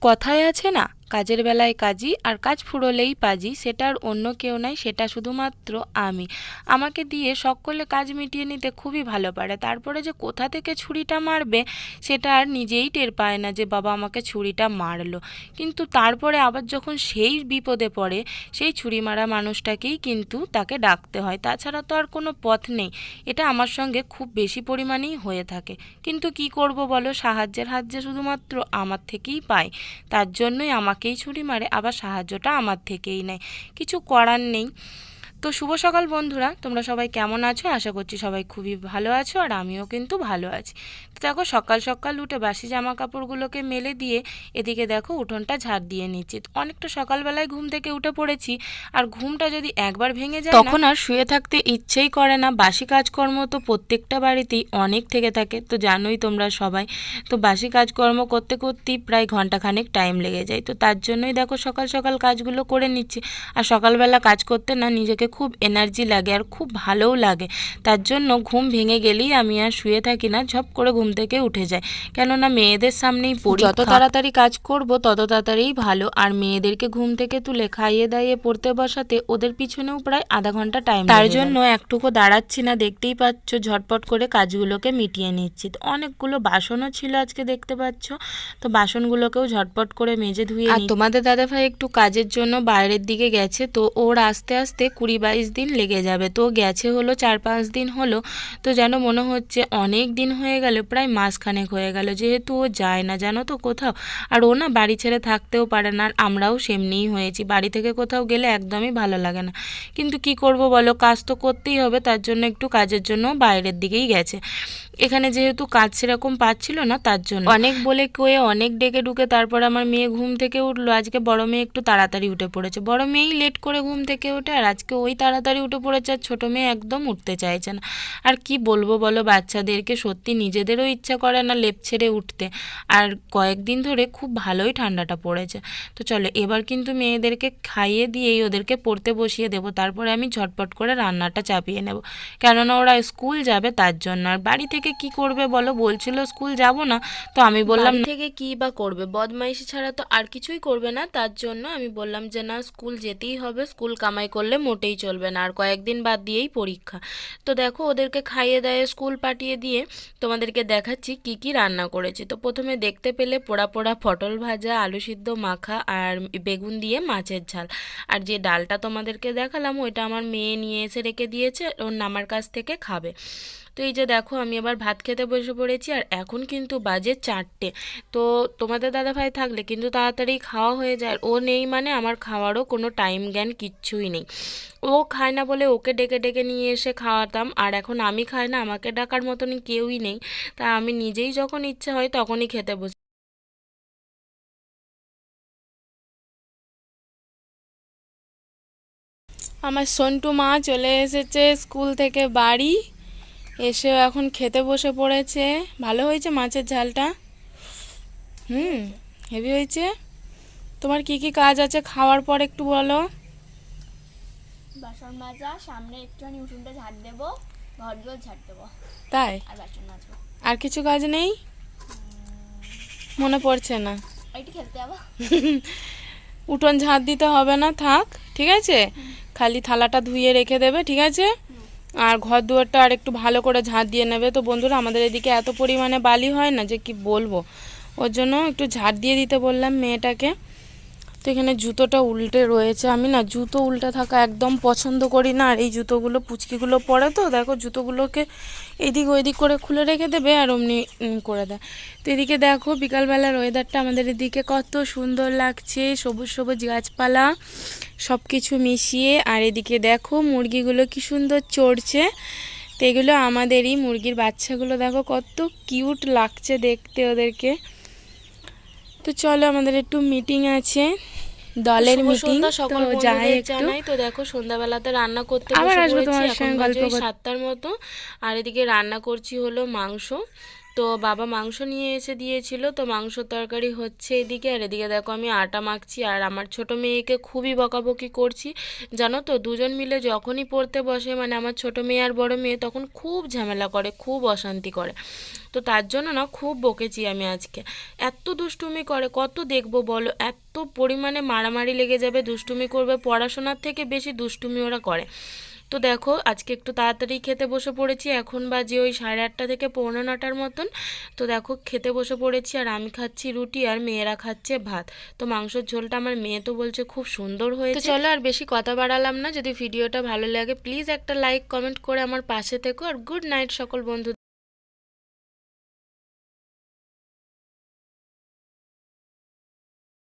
কথায় আছে না? কাজের বেলায় কাজী আর কাজ ফুরোলেই পাজি সেটা আর অন্য কেউ নাই, সেটা শুধুমাত্র আমি। আমাকে দিয়ে সকলে কাজ মিটিয়ে নিতে খুবই ভালো পারে। তারপরে যে কোথা থেকে ছুরিটা মারবে, সেটা আর নিজেই টের পায় না যে বাবা আমাকে ছুরিটা মারলো। কিন্তু তারপরে আবার যখন সেই বিপদে পড়ে, সেই ছুরি মারা মানুষটাকেই কিন্তু তাকে ডাকতে হয়। তাছাড়া তো আর কোনো পথ নেই। এটা আমার সঙ্গে খুব বেশি পরিমাণেই হয়ে থাকে। কিন্তু কি করব বলো? সাহায্যের হাত যে শুধুমাত্র আমার থেকেই পায়। তার জন্যই আমাকেই ছুরি মারে আবার সাহায্যটা আমার থেকেই নেয়। কিছু করার নেই। তো শুভ সকাল বন্ধুরা, তোমরা সবাই কেমন আছো? আশা করছি সবাই খুবই ভালো আছো আর আমিও কিন্তু ভালো আছি। তো দেখো, সকাল সকাল উঠে বাসি জামা কাপড়গুলোকে মেলে দিয়ে এদিকে দেখো উঠোনটা ঝাড় দিয়ে নিচ্ছি। অনেকটা সকালবেলায় ঘুম থেকে উঠে পড়েছি, আর ঘুমটা যদি একবার ভেঙে যায় তখন আর শুয়ে থাকতে ইচ্ছেই করে না। বাসি কাজকর্ম তো প্রত্যেকটা বাড়িতেই অনেক থেকে থাকে, তো জানোই তোমরা সবাই। তো বাসি কাজকর্ম করতে করতেই প্রায় ঘন্টাখানেক টাইম লেগে যায়। তো তার জন্যই দেখো সকাল সকাল কাজগুলো করে নিচ্ছি। আর সকালবেলা কাজ করতে না, নিজেকে খুব এনার্জি লাগে আর খুব ভালোও লাগে। তার জন্য ঘুম ভেঙে গেলেই আমি আর শুয়ে থাকি না ঝপ করে ঘুম থেকে উঠে যাই। কেননা মেয়েদের সামনেই পড়ি যত তাড়াতাড়ি কাজ করব তত তাড়াতাড়িই ভালো। আর মেয়েদেরকে ঘুম থেকে তুলে খাইয়ে দাইয়ে পড়তে বসাতে ওদের পিছনেও প্রায় আধা ঘণ্টা টাইম তার জন্য একটুকু দাঁড়াচ্ছি না দেখতেই পাচ্ছ ঝটপট করে কাজগুলোকে মিটিয়ে নিচ্ছি। তো অনেকগুলো বাসনও ছিল আজকে দেখতে পাচ্ছ। তো বাসনগুলোকেও ঝটপট করে মেজে ধুয়ে আর তোমাদের দাদাভাই একটু কাজের জন্য বাইরের দিকে গেছে তো ওর আস্তে আস্তে কুড়ি বাইশ দিন লেগে যাবে। তো গেছে হলো চার পাঁচ দিন হলো। তো যেন মনে হচ্ছে অনেক দিন হয়ে গেল, প্রায় মাসখানেক হয়ে গেল। যেহেতু ও যায় না, জানো তো কোথাও? আর ও না বাড়ি ছেড়ে থাকতেও পারে না, আর আমরাও সেমনিই হয়েছি। বাড়ি থেকে কোথাও গেলে একদমই ভালো লাগে না। কিন্তু কি করব বলো? কাজ তো করতেই হবে, তার জন্য একটু কাজের জন্য বাইরের দিকেই গেছে। এখানে যেহেতু কাজ সেরকম পাচ্ছিল না, তার জন্য। অনেক বলে কয়ে অনেক ডেকে ডুকে তারপর আমার মেয়ে ঘুম থেকে উঠল। আজকে বড় মেয়ে একটু তাড়াতাড়ি উঠে পড়েছে। বড় মেয়েই লেট করে ঘুম থেকে ওঠে, আর আজকে ওই তাড়াতাড়ি উঠে পড়েছে আর ছোটো মেয়ে একদম উঠতে চাইছে না। আর কি বলব বলো, বাচ্চাদেরকে সত্যি নিজেদেরও ইচ্ছা করে না লেপ ছেড়ে উঠতে। আর কয়েকদিন ধরে খুব ভালোই ঠান্ডাটা পড়েছে। তো চলো, এবার কিন্তু মেয়েদেরকে খাইয়ে দিয়েই ওদেরকে পড়তে বসিয়ে দেবো। তারপরে আমি ঝটপট করে রান্নাটা চাপিয়ে নেব। কেননা ওরা স্কুল যাবে তার জন্য। আর বাড়ি থেকে কি করবে বলো? বলছিল স্কুল যাব না। তো আমি বললাম থেকে কি বা করবে? বদমাইশি ছাড়া তো আর কিছুই করবে না। তার জন্য আমি বললাম যে, না, স্কুল যেতেই হবে। স্কুল কামাই করলে মোটেই চলবে না, আর কয়েকদিন বাদ দিয়েই পরীক্ষা। তো দেখো, ওদেরকে খাইয়ে দাইয়ে স্কুল পাঠিয়ে দিয়ে তোমাদেরকে দেখাচ্ছি কি কি রান্না করেছি। তো প্রথমে দেখতে পেলে পোড়া পোড়া পটল ভাজা, আলু সিদ্ধ মাখা আর বেগুন দিয়ে মাছের ঝাল। আর যে ডালটা তোমাদেরকে দেখালাম, ওইটা আমার মেয়ে নিয়ে এসে রেখে দিয়েছে, ওর নামার কাছ থেকে খাবে। তো এই যে দেখো, আমি আবার ভাত খেতে বসে পড়েছি আর এখন কিন্তু বাজে চারটে। তো তোমাদের দাদা ভাই থাকলে কিন্তু তাড়াতাড়ি খাওয়া হয়ে যায়। ও নেই মানে আমার খাওয়ারও কোনো টাইম জ্ঞান কিচ্ছুই নেই। ও খায় না বলে ওকে ডেকে ডেকে নিয়ে এসে খাওয়াতাম। আর এখন আমি খাই না, আমাকে ডাকার মতন কেউই নেই। তা আমি নিজেই যখন ইচ্ছা হয় তখনই খেতে বসি। আমার সন্টু মা চলে এসেছে স্কুল থেকে বাড়ি। এসে এখন খেতে বসে পড়েছে। ভালো হয়েছে মাছের ঝালটা? হুম হেভি হয়েছে। তোমার কি কি কাজ আছে খাওয়ার পর একটু বলো। বাসন মাজা সামনে একটুখানি উঠোনটা ঝাড় দেবো ঘর দুয়ার ঝাড় দেবো। তাই? আর বাসন মাজবো। আর কিছু কাজ নেই? মনে পড়ছে না। একটু খেলতে যাব। উঠোন ঝাঁট দিতে হবে না থাক ঠিক আছে? খালি থালাটা ধুয়ে রেখে দেবে ঠিক আছে? আর ঘর দুয়ারটা আর একটু ভালো করে ঝাঁট দিয়ে নেবে। তো বন্ধুরা, আমাদের এদিকে এত পরিমাণে বালি হয় না যে কি বলব? ওর জন্য একটু ঝাঁট দিয়ে দিতে বললাম মেয়েটাকে। তো এখানে জুতোটা উল্টে রয়েছে। আমি না জুতো উল্টে থাকা একদম পছন্দ করি না। আর এই জুতোগুলো, পুচকিগুলো পরে তো, দেখো জুতোগুলোকে এদিক ওইদিক করে খুলে রেখে দেবে আর অমনি করে দেয়। তো এদিকে দেখো বিকালবেলার ওয়েদারটা আমাদের এদিকে কত সুন্দর লাগছে। সবুজ সবুজ গাছপালা সব কিছু মিশিয়ে। আর এদিকে দেখো মুরগিগুলো কি সুন্দর চড়ছে। তো এগুলো আমাদেরই মুরগির বাচ্চাগুলো, দেখো কত কিউট লাগছে দেখতে ওদেরকে। তো চলো আমাদের একটু মিটিং আছে। দলের মিটিং সকল যাই একটু তো দেখো সন্ধ্যাবেলাতে রান্না করতে আবার আসব। তোমার সঙ্গে গল্প। সাতটার মতো আর এদিকে রান্না করছি হলো মাংস তো বাবা মাংস নিয়ে এসে দিয়েছিল, তো মাংস তরকারি হচ্ছে এদিকে। আর এদিকে দেখো আমি আটা মাখছি, আর আমার ছোট মেয়েকে খুবই বকাবকি করছি। জানো তো, দুজন মিলে যখনই পড়তে বসে মানে আমার ছোট মেয়ে আর বড় মেয়ে, তখন খুব ঝামেলা করে, খুব অশান্তি করে। তো তার জন্য না খুব বকেছি আমি আজকে। এত দুষ্টুমি করে, কত দেখব বলো? এত পরিমাণে মারামারি লেগে যাবে, দুষ্টুমি করবে, পড়াশোনার থেকে বেশি দুষ্টুমি ওরা করে। তো দেখো, আজকে একটু তাড়াতাড়ি খেতে বসে পড়েছি। এখন বাজে ওই সাড়ে আটটা থেকে পৌনে নটার মতন। তো দেখো, খেতে বসে পড়েছি আর আমি খাচ্ছি রুটি আর মেয়েরা খাচ্ছে ভাত। তো মাংসর ঝোলটা আমার মেয়ে তো বলছে খুব সুন্দর হয়েছে। চলো আর বেশি কথা বাড়ালাম না। যদি ভিডিওটা ভালো লাগে প্লিজ একটা লাইক কমেন্ট করে আমার পাশে থেকো। আর গুড নাইট সকল বন্ধু